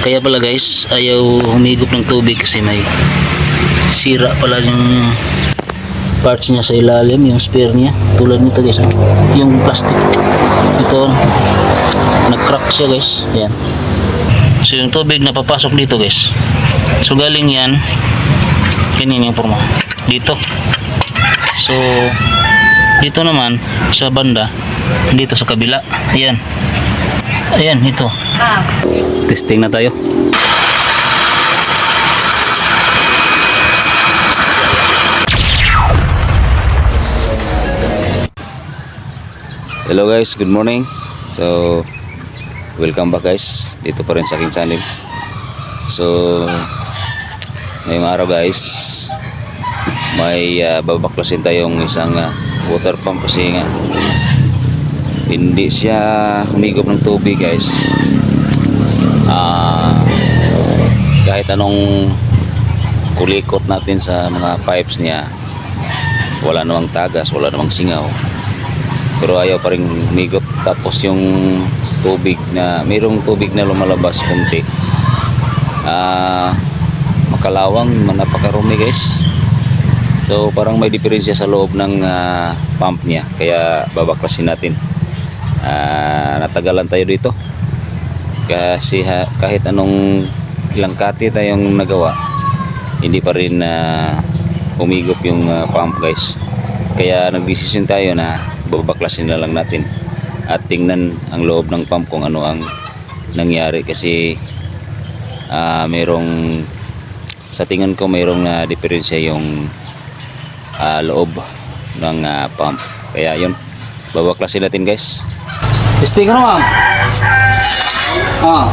Kaya pala guys, ayaw humigop ng tubig kasi may sira pala yung parts niya sa ilalim, yung spare niya. Tulad nito guys, oh. yung plastic. Ito, nag-crack siya guys. Yan. So yung tubig na papasok dito guys. So galing yan, ganyan yung forma. Dito. So, dito naman, sa banda, dito sa kabila. Ayan. Ayan, ito. Testing na tayo. Hello guys, good morning. So, welcome back guys. Dito pa rin sa aking channel. So, ngayong araw guys, may uh, babaklasin tayong isang ah, water pump kasi nga hindi siya humigop ng tubig guys. Ah, kahit anong kulikot natin sa mga pipes niya, wala namang tagas, wala namang singaw. Pero ayaw pa rin humigop. Tapos yung tubig na mayroong tubig na lumalabas kunti. Ah makalawang napakarumi guys. So parang may diferensya sa loob ng ah, pump niya. Kaya babaklasin natin Ah, natagalan tayo dito. Kasi ha- kahit anong ilang kati tayong nagawa hindi pa rin na humigop yung ah, pump guys. Kaya nagdesisyon tayo na babaklasin na lang natin at tingnan ang loob ng pump kung ano ang nangyari kasi ah mayroong sa tingin ko mayroong na diferensya yung ah, loob ng ah, pump. Kaya yun babaklasin natin guys Testing ka na ma'am. Ah.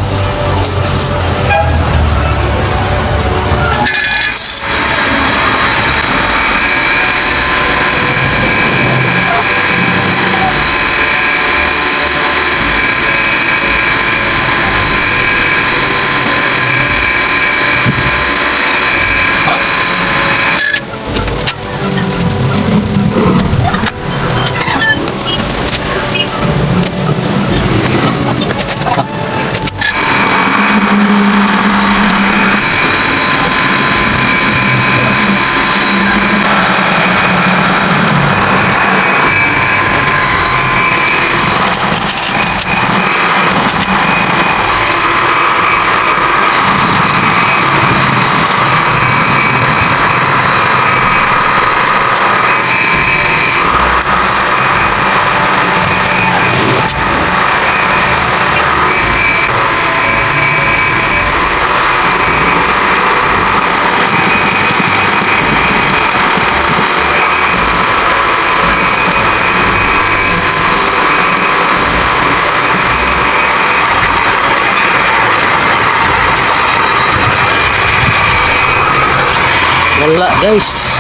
Wala guys.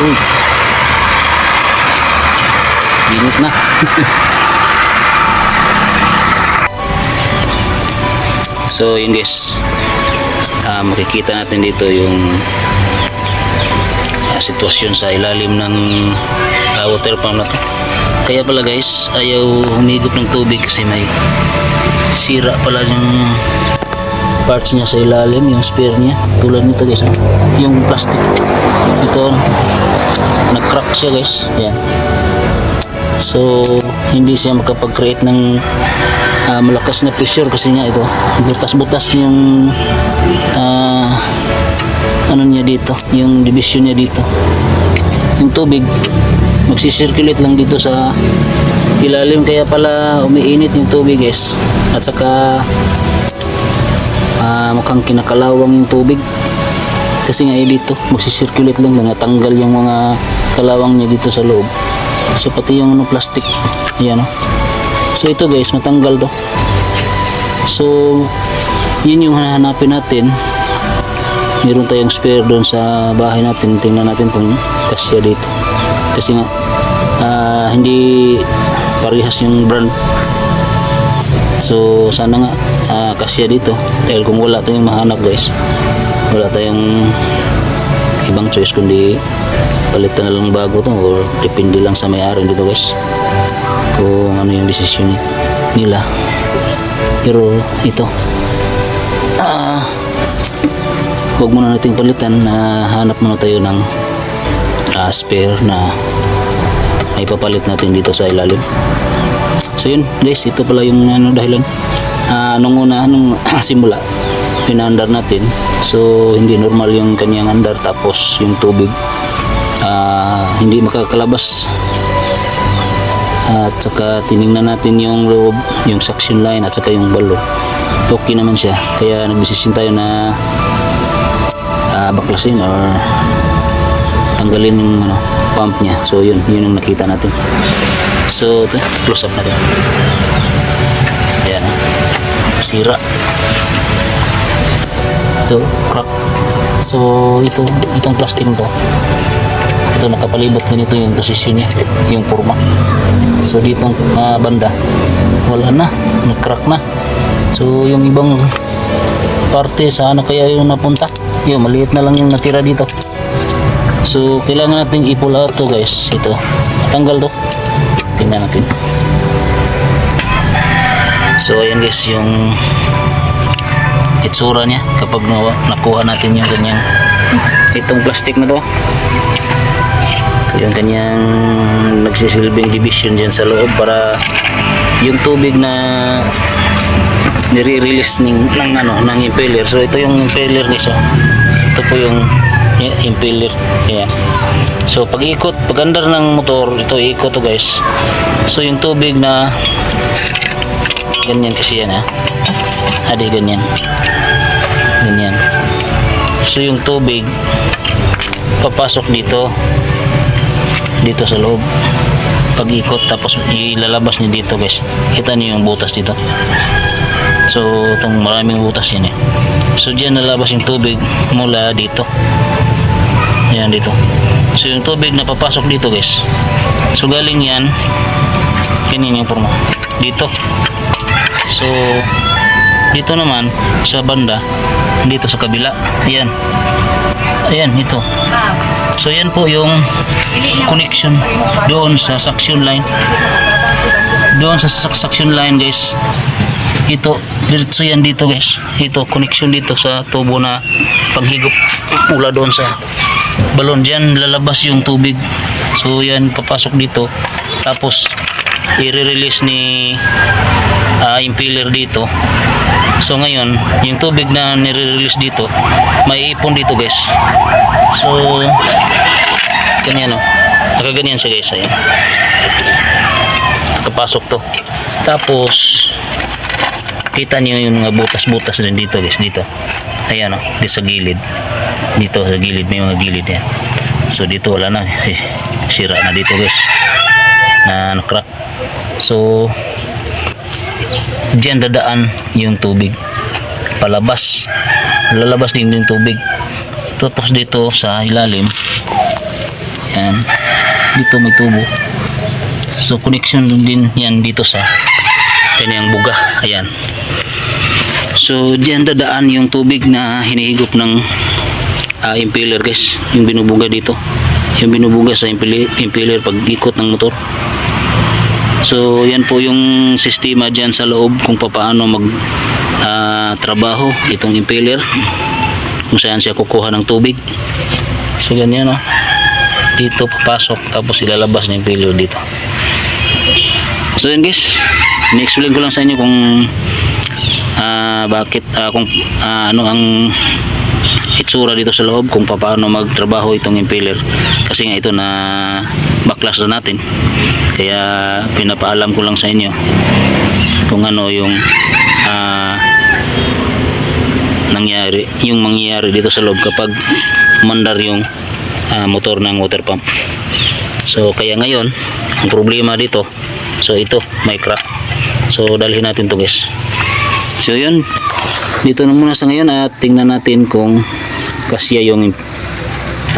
Uy. Init na. so yun guys. Ah, makikita natin dito yung ah, sitwasyon sa ilalim ng ah, water pump na to. Kaya pala guys, ayaw humigop ng tubig kasi may sira pala yung parts niya sa ilalim, yung spare niya. Tulad nito guys, yung plastic. Ito, nag-crack siya guys. Yan. So, hindi siya makapag-create ng ah, malakas na pressure kasi nga ito, butas-butas yung ah, ano niya dito, yung division niya dito. Yung tubig, magsisirculate lang dito sa ilalim kaya pala umiinit yung tubig guys. At saka ah, mukhang kinakalawang yung tubig kasi nga eh, dito magsisirculate lang na natanggal yung mga kalawang niya dito sa loob. So pati yung ano, plastic. Yan oh. so ito guys matanggal to. So yun yung hahanapin natin. Meron tayong spare doon sa bahay natin. Tingnan natin kung kasya dito. Kasi nga ah, hindi parehas yung brand. So sana nga ah, kasya dito. Dahil kung wala tayong mahanap guys wala tayong ibang choice kundi palitan na lang bago to or depende lang sa may-ari dito guys kung ano yung desisyon ni- nila. Pero ito ah huwag muna nating palitan na hanap muna tayo ng ah, spare na ay papalit natin dito sa ilalim. So yun guys ito pala yung ano dahilan. Ah, nung una nung simula pinaandar natin. So hindi normal yung kanyang andar tapos yung tubig. Ah, hindi makakalabas. At saka tiningnan natin yung loob yung suction line at saka yung balon okay naman siya. Kaya nagdesisyon tayo na ah, baklasin or tanggalin yung ano, pump niya. So yun yun yung nakita natin. So ito close up natin. Ayan. Sira ito crack. So ito itong plastic to. Ito nakapalibot ganito yung posisyon niya yung forma. So ditong ah, banda. Wala na nag-crack na. So yung ibang parte sana kaya yung napunta? Yun maliit na lang yung natira dito. So kailangan nating i-pull out to guys. Ito tanggal to. Tingnan natin. So ayan guys yung itsura niya kapag nakuha natin yung ganyang itong plastic na to. Ito yung kanyang nagsisilbing division dyan sa loob para yung tubig na nire-release ng, ng ano ng impeller. So ito yung impeller guys oh. ito po yung y- impeller. Yan so pag ikot pag andar ng motor ito ikot to guys. So yung tubig na ganyan kasi yan ha adi ganyan. Ganyan. So yung tubig papasok dito. Dito sa loob. Pag ikot tapos ilalabas niya dito guys. Kita niyo yung butas dito. So itong maraming butas yan eh. So dyan nalabas yung tubig mula dito. Yan dito. So yung tubig na papasok dito guys. So galing yan. Ganyan yung forma. Dito. So dito naman sa banda dito sa kabila. Ayan. Ayan ito. So yan po yung connection doon sa suction line. Doon sa suction line guys. Ito diretso yan dito guys. Ito connection dito sa tubo na paghigop mula doon sa balon. Dyan lalabas yung tubig. So yan papasok dito. Tapos i-release ni ah, impeller dito so ngayon yung tubig na nire-release dito may ipon dito guys. So ganyan o nakaganyan siya guys. Ayan. Nakapasok to. Tapos kita niyo yung mga butas-butas din dito guys. Dito. Ayan o dito sa gilid. Dito sa gilid. May mga gilid yan so dito wala na. Eh, sira na dito guys. Na crack. So diyan dadaan yung tubig. Palabas. Lalabas din yung tubig. Tapos dito sa ilalim yan. Dito may tubo. So connection din yan dito sa kanyang buga. Ayan. So diyan dadaan yung tubig na hinihigop ng ah, impeller guys. Yung binubuga dito. Yung binubuga sa impeller, impeller pag ikot ng motor So yan po yung sistema dyan sa loob kung paano mag ah, trabaho itong impeller kung saan siya kukuha ng tubig. So ganyan oh. Dito papasok tapos ilalabas ng impeller dito. So yun guys, ni-explain ko lang sa inyo kung ah, bakit ah, kung ah, ano ang itsura dito sa loob kung paano magtrabaho itong impeller. Kasi nga ito na baklas na natin. Kaya pinapaalam ko lang sa inyo kung ano yung ah, nangyari yung mangyayari dito sa loob kapag mandar yung ah, motor ng water pump. So kaya ngayon ang problema dito so ito may crack. So dalhin natin to guys. So yun. Dito na muna sa ngayon at tingnan natin kung kasya yung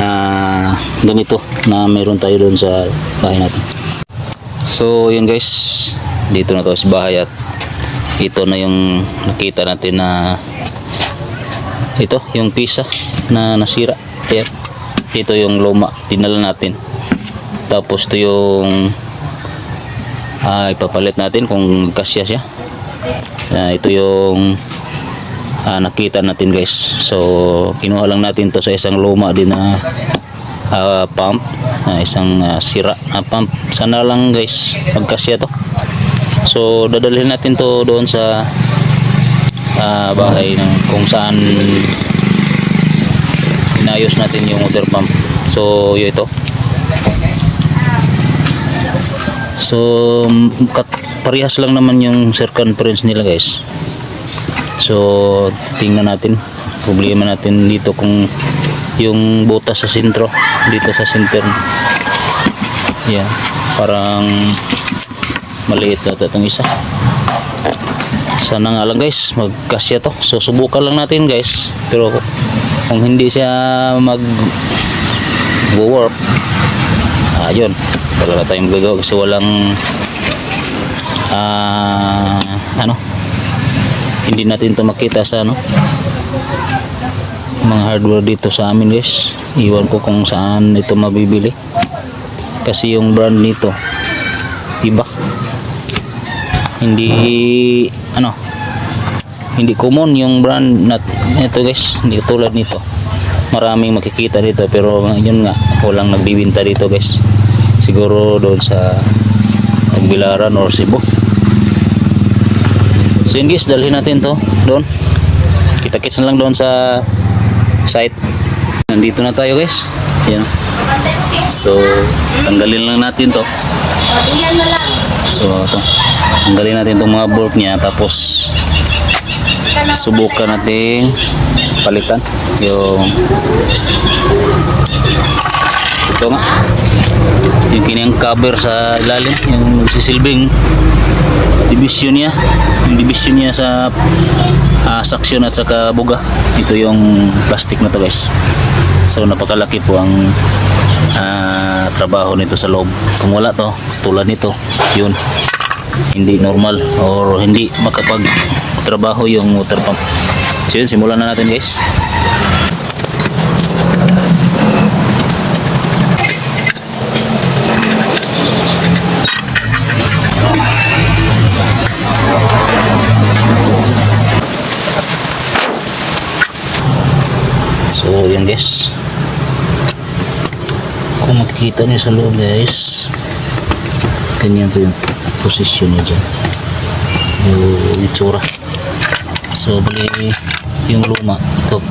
ah, ganito na meron tayo doon sa bahay natin. So yun guys. Dito na to sa bahay at ito na yung nakita natin na ito yung pisa na nasira. Ayan. ito yung luma. Dinala natin. Tapos ito yung ah, ipapalit natin kung kasya siya. Ah, ito yung ah, nakita natin guys. So kinuha lang natin to sa isang luma din na ah, pump, na isang ah, sira na pump. Sana lang guys magkasya to. So dadalhin natin to doon sa ah, bahay ng kung saan inayos natin yung water pump. So yun ito. So parehas lang naman yung circumference nila guys. So tingnan natin. Problema natin dito kung yung butas sa sentro dito sa center. Yeah, parang maliit na itong isa. Sana nga lang guys, magkasya to. So subukan lang natin guys. Pero kung hindi siya mag work ayun wala na tayong magagawa kasi walang ah ano hindi natin to makita sa ano mga hardware dito sa amin guys. Iwan ko kung saan ito mabibili. Kasi yung brand nito iba. Hindi ano hindi common yung brand na ito guys. Hindi tulad nito. Maraming makikita dito pero yun nga walang nagbibinta dito guys. Siguro doon sa Tagbilaran or Cebu so yun guys dalhin natin to doon. Kita kits na lang doon sa site. Nandito na tayo guys. Yan so tanggalin lang natin to. So ito. Tanggalin natin itong mga bolt niya tapos subukan natin palitan yung ito nga. Yung kanyang cover sa ilalim yung magsisilbing division niya. Yung division niya sa ah, suction at saka buga. Ito yung plastic na to guys. So napakalaki po ang ah, trabaho nito sa loob. Kung wala to tulad nito yun. Hindi normal or hindi makapag trabaho yung water pump. So yun simulan na natin guys kung makikita niyo sa loob guys. Ganyan po yung posisyon niya dyan. Yung itsura. So bali yung luma. Ito.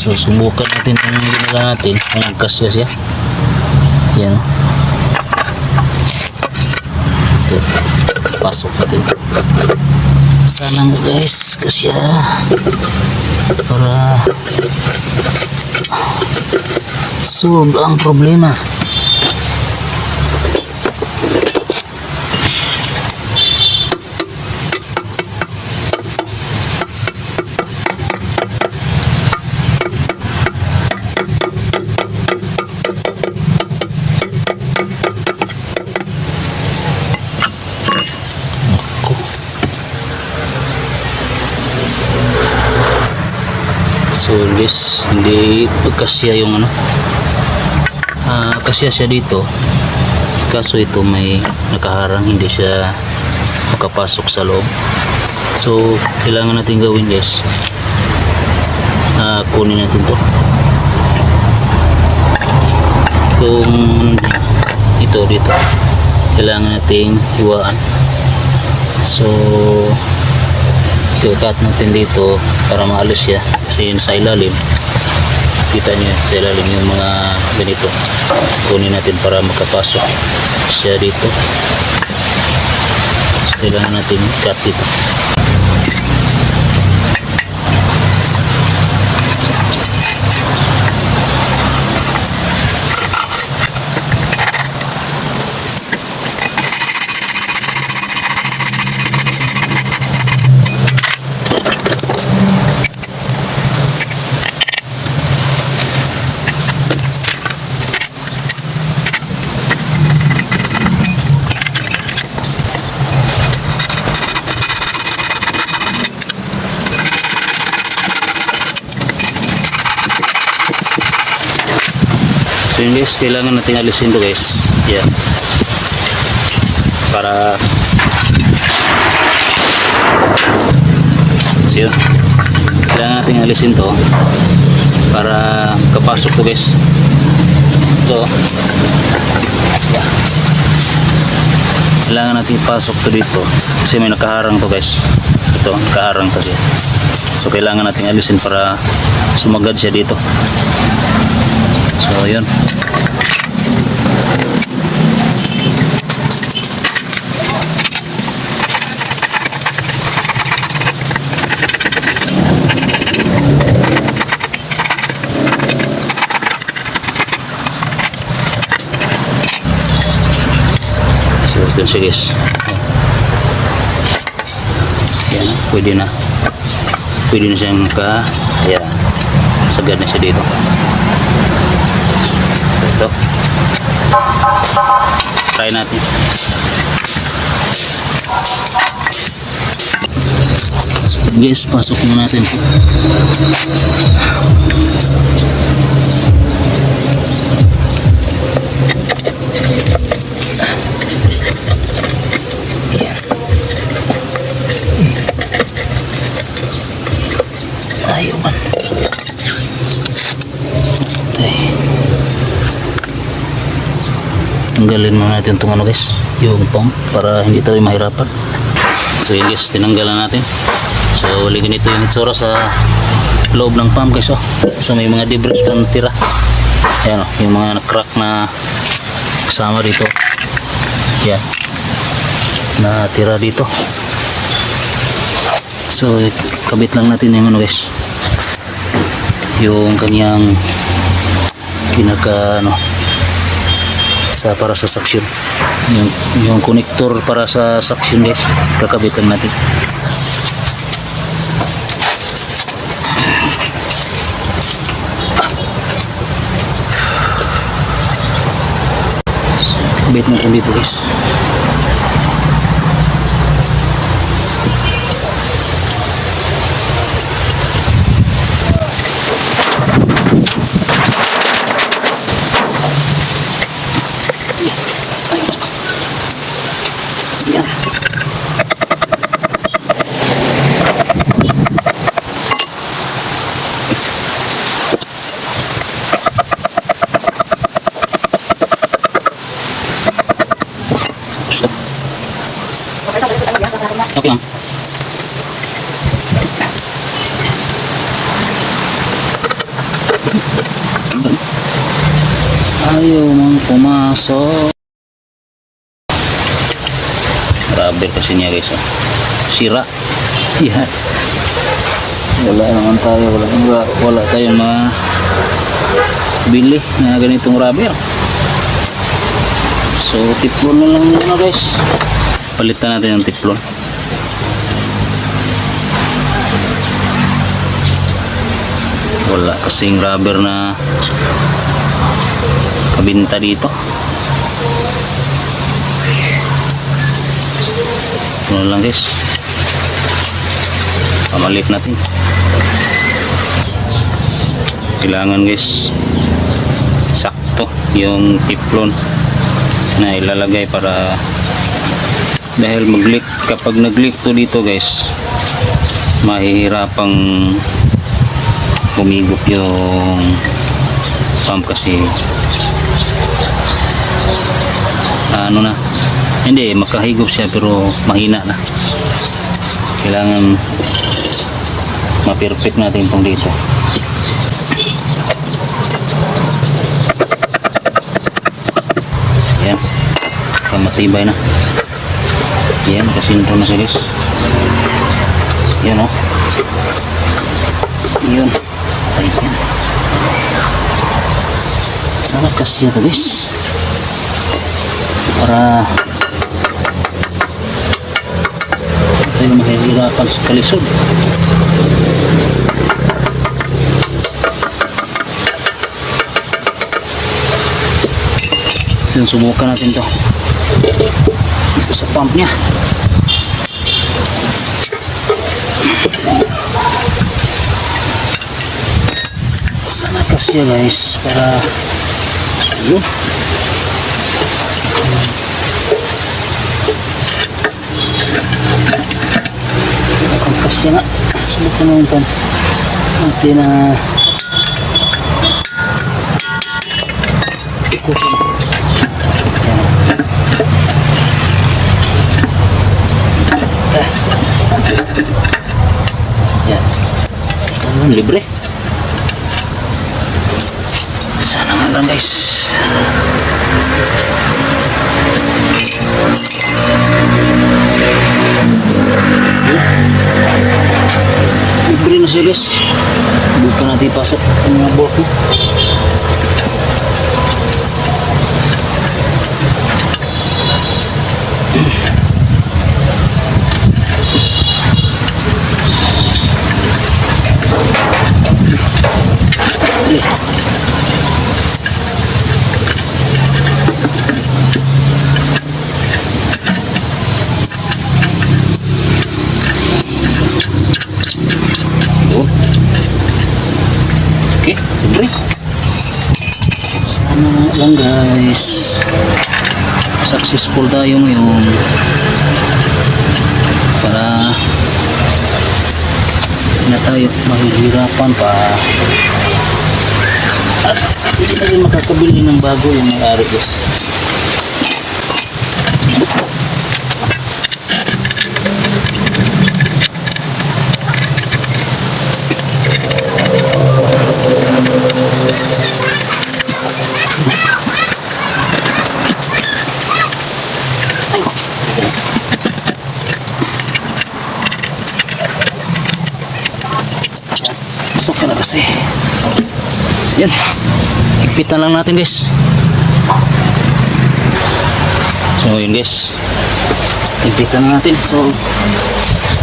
So subukan natin kung ginala natin. Kung nagkasya siya. Yan. Ito. Pasok natin. Sana guys. Kasya para solve ang problema Ako. So guys, hindi kasya yung ano. Ah, kasya siya dito. Kaso ito may nakaharang, hindi siya makapasok sa loob. So, kailangan natin gawin guys. Ah, kunin natin to. Itong ito dito. Kailangan nating hiwaan. So, i-cut natin dito para maalis siya kasi yun sa ilalim kita niyo sa ilalim yung mga ganito. Kunin natin para makapasok siya dito. So, kailangan natin cut dito So yun guys, kailangan natin alisin to guys. Yan. Para So yun. Kailangan natin alisin to para kapasok to guys. Ito. Kailangan natin ipasok to dito kasi may nakaharang to guys. Ito, nakaharang to siya. So kailangan natin alisin para sumagad siya dito. So yun. So, dun siya guys. Yan, pwede na. Pwede na siyang ka, yan. Sagad na siya dito. Ito. Try natin. Guys, pasok na natin. Tanggalin muna natin itong ano guys, yung pump para hindi tayo mahirapan. So yun guys, tinanggalan natin. So wali ganito yung itsura sa loob ng pump guys oh. So may mga debris pa tira. Ayan oh, yung mga crack na kasama dito. Yan. Na tira dito. So kabit lang natin yung ano guys. Yung kanyang pinaka ano sa para sa suction. Yung yung connector para sa suction guys. Kakabitan natin. Kabit natin dito guys yan Okay lang. Ayaw mong pumasok. Rubber kasi niya guys. Oh. Sira. Yan. Wala naman tayo. Wala, wala, wala tayong mga bili na ganitong rubber. So, tiplon na lang muna guys. Palitan natin yung tiplon. Wala kasing rubber na kabinta dito. Ano lang guys. Pamalit natin. Kailangan guys sakto yung tiplon na ilalagay para dahil mag-leak kapag nag-leak to dito guys mahihirapang humigop yung pump kasi. Ano na? Hindi makahigop siya pero mahina na kailangan ma-perfect natin itong dito yan kamatibay na. Yan kasinto na siya guys yan o yun ayan. Sana kasi ito guys para tayo mahihirapan sa kalisod. Then subukan natin to. Ito sa pump niya. Sana kasi guys para yun Kasya nga Subukan naman tan. Natin na ikutin. Yan. Ah. Yan. Ano, libre. Sana nga lang guys. Libre na siya guys. Ka natin ipasok ang mga bulk. Nga lang guys. Successful tayo ngayon. Para na tayo mahihirapan pa. At hindi na rin makakabili ng bago yung may-ari guys. Pasok ka na kasi. Yan. Ipitan lang natin guys. So yun guys. Ipitan na natin. So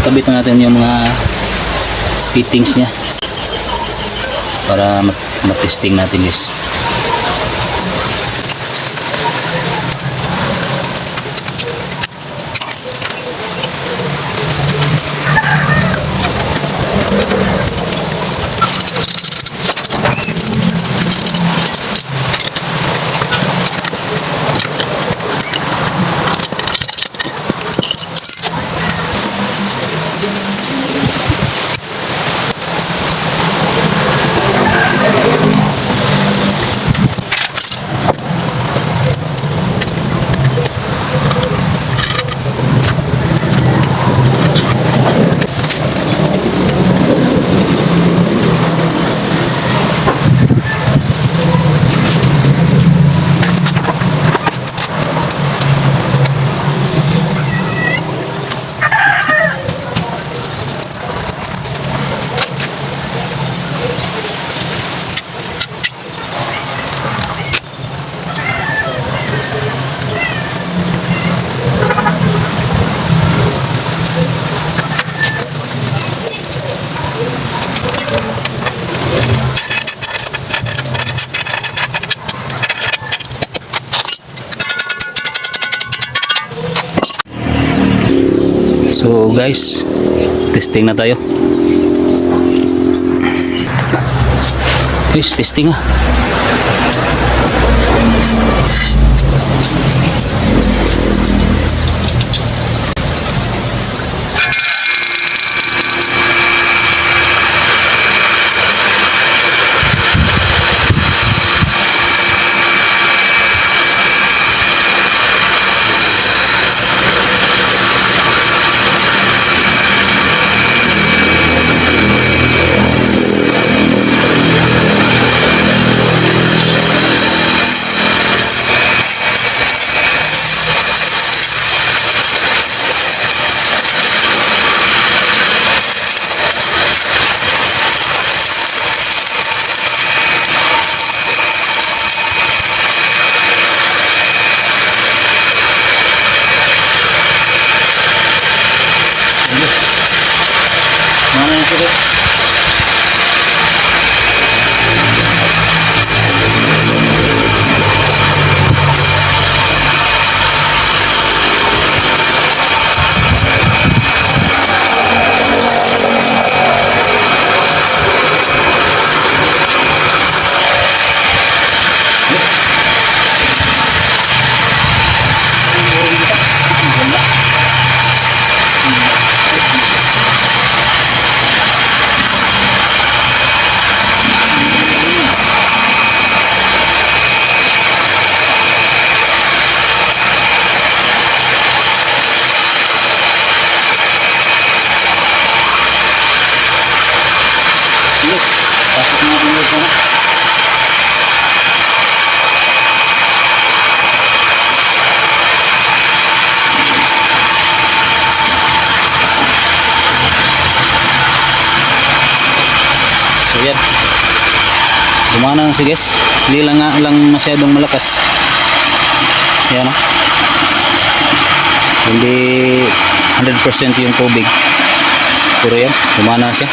kabit na natin yung mga fittings niya. Para mat- matesting natin guys. So guys, testing na tayo. Guys, testing ah. Hindi lang lang masyadong malakas. Yan o. Hindi 100% yung tubig. Pero yan, gumana na siya.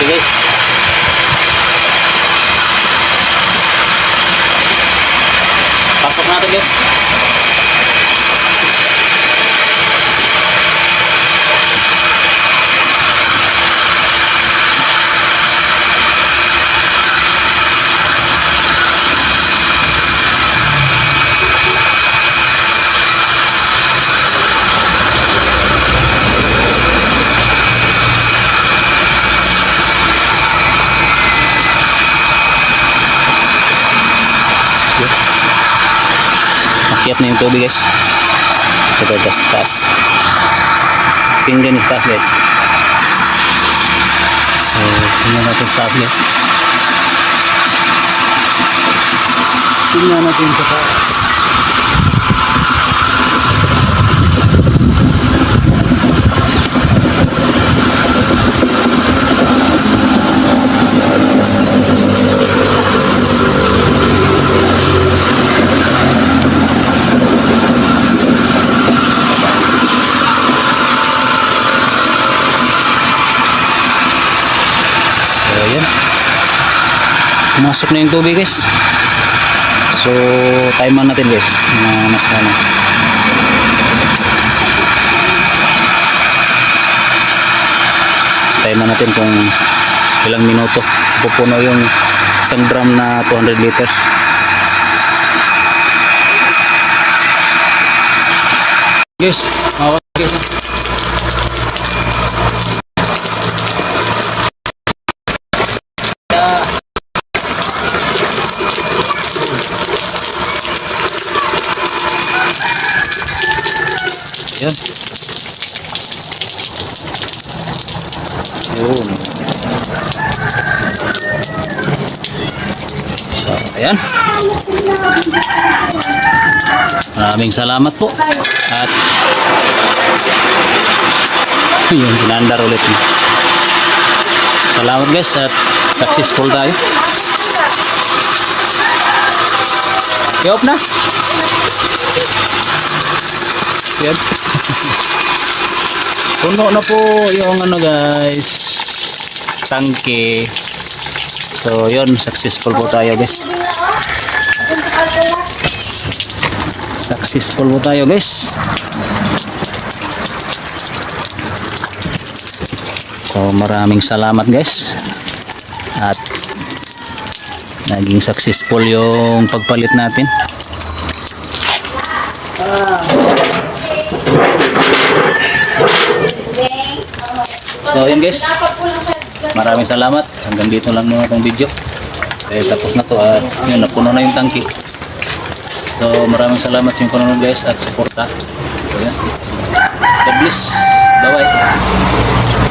Okay guys. Pasok natin guys. Akyat na yung tubig guys. Ito taas taas. Tingnan yung taas guys. So, tingnan natin sa taas guys. Tingnan natin sa taas. So, ayan. Pumasok na yung tubig guys. So, timer natin guys. Na mas ano. Timer natin kung ilang minuto. Pupuno yung isang drum na 200 liters. Guys, mawag guys. Maraming salamat po. At yun, sinandar ulit. Salamat guys at successful tayo. I-off na. Yan. Puno na po yung ano guys. Tangke. So yun, successful po tayo guys. Successful po tayo guys. So maraming salamat guys. At naging successful yung pagpalit natin. So yun guys. Maraming salamat. Hanggang dito lang muna itong video. Eh, tapos na to at yun, napuno na yung tangki. So maraming salamat sa inyong panonood guys at suporta. So, yan. God bless. Bye bye.